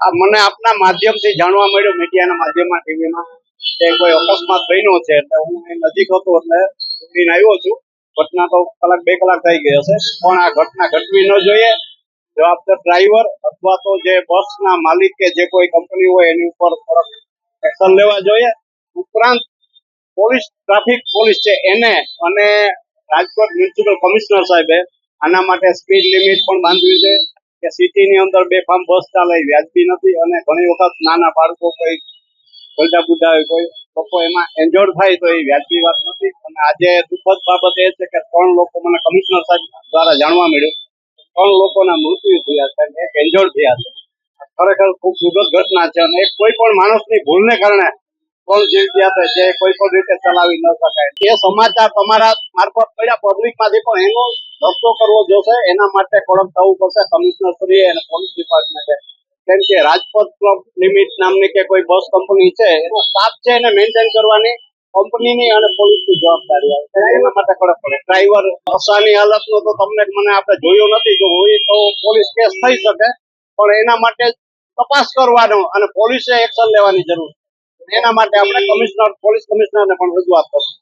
આ મને આપના માધ્યમથી જાણવા મળ્યું, મીડિયાના માધ્યમમાં, ટીવીમાં, કે કોઈ અકસ્માત બન્યો છે. એટલે હું નજીક હતો, એટલે ઉડીને આવ્યો છું. ઘટના તો કલાક, બે કલાક થઈ ગઈ હશે. પણ આ ઘટના ઘટવી ન જોઈએ. જવાબદાર ડ્રાઈવર અથવા તો જે બસના માલિક કે જે કોઈ કંપની હોય, એની ઉપર થોડોક એક્શન લેવા જોઈએ. ઉપરાંત પોલીસ, ટ્રાફિક પોલીસ છે, એને અને રાજકોટ મ્યુનિસિપલ કમિશનર સાહેબે આના માટે સ્પીડ લિમિટ પણ બાંધવી છે. કે સિટીની અંદર બે ફાર્મ બસ ચાલે, વ્યાજબી નથી અને ઘણી વખત નાના બાળકો કોઈ ગરડા બુઢા હોય કોઈ, લોકો એમાં એન્જોર્ડ થાય તો એ વ્યાજબી વાત નથી. અને આજે દુઃખદ બાબત એ છે કે ત્રણ લોકો મને કમિશનર સાહેબ દ્વારા જાણવા મળ્યું. ત્રણ લોકોના મૃત્યુ થયા છે અને એક એન્જોર્ડ થયા છે. ખરેખર ખૂબ દુઃખદ ઘટના છે અને કોઈ પણ માણસની ભૂલને કારણે ત્રણ જીવ ગયા છે જે કોઈ પણ રીતે ચલાવી ન શકાય. એ સમાચાર તમારા મારફત પડ્યા પબ્લિકમાંથી પણ એનો રસ્તો કરવો જોશે. એના માટે કોલમ થવું પડશે. કમિશનર શ્રી અને પોલીસ ડિપાર્ટમેન્ટે કેમ કે રાજપથ ક્લબ લિમિટ નામની કે કોઈ બસ કંપની છે, એનો સ્ટાફ છે એને મેન્ટેન કરવાની કંપનીની અને પોલીસની જવાબદારી આવે એના માટે કડક પડે. ડ્રાઈવર અસાની હાલતનો તો તમને મને આપણે જોયો નથી. જો હોય તો પોલીસ કેસ થઈ શકે. પણ એના માટે તપાસ કરવાનો અને પોલીસે એક્શન લેવાની જરૂર છે. એના માટે આપણે કમિશનર પોલીસ કમિશનરને પણ રજૂઆત કરશું.